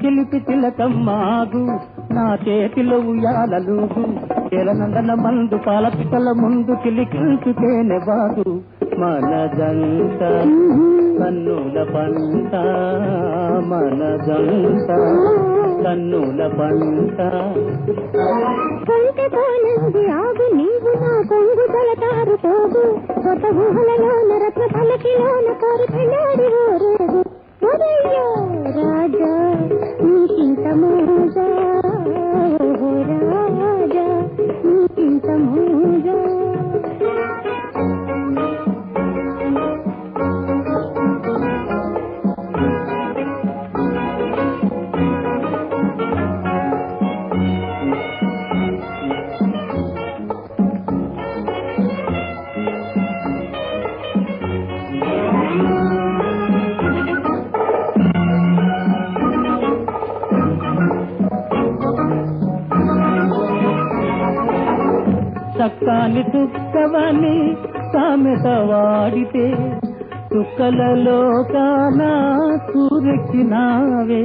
చిలిపి తిలకమ్మాగు నా చేతిలో ఉయ్యాలలుగు తెలనందన మందు పాల పిట్టల ముందు కిలికిల్చుకేనే బాగు మనదంత కన్నుల పంట మనదంత కన్నుల పంట. కంటి పోనంది ఆగు నీవు నా కొంగు తలతారు పోగు. కొత్త ఊహలలోన मखन खिलौन कर भंडारी हो रे చక్కాని చుక్కవని సామెత వాడితే చుక్కలలో కానా సూరెక్కినావే.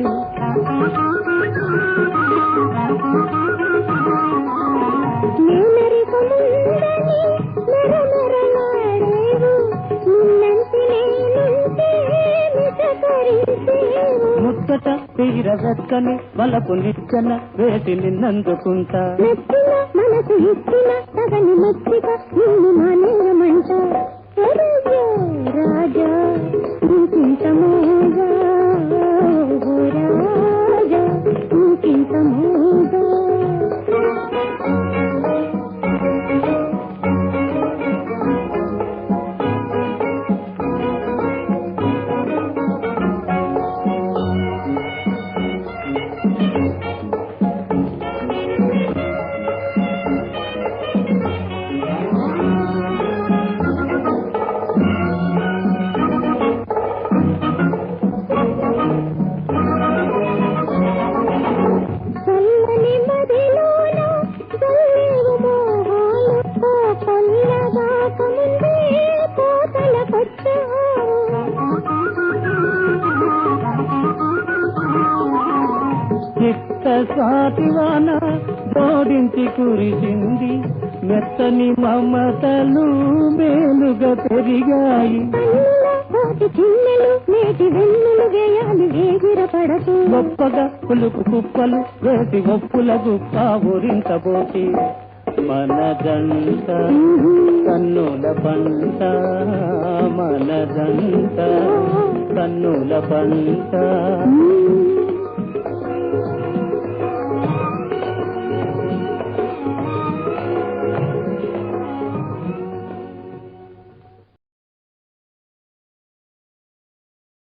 నేనరికముందని మెరమెరలాడేవు తీరవెక్కని వలపు నిచ్చన వేటి నిన్నందుకుంటా. మెచ్చిన మనసు ఇచ్చిన తగని మచ్చిక నిన్ను చిత్త సాటివాన జోడించి కురిసింది. మెత్తని మమతలు మేలుగా పెరిగాయి. కోటి చిన్నెలు నేటి వెన్నులు వేయాలి వేగిరపడకు గొప్పగా పులుపు కుప్పలు వేసి గొప్పుల గుప్ప ఊరించబోతి మనదంత కన్నుల పంట మనదంత కన్నుల పంట.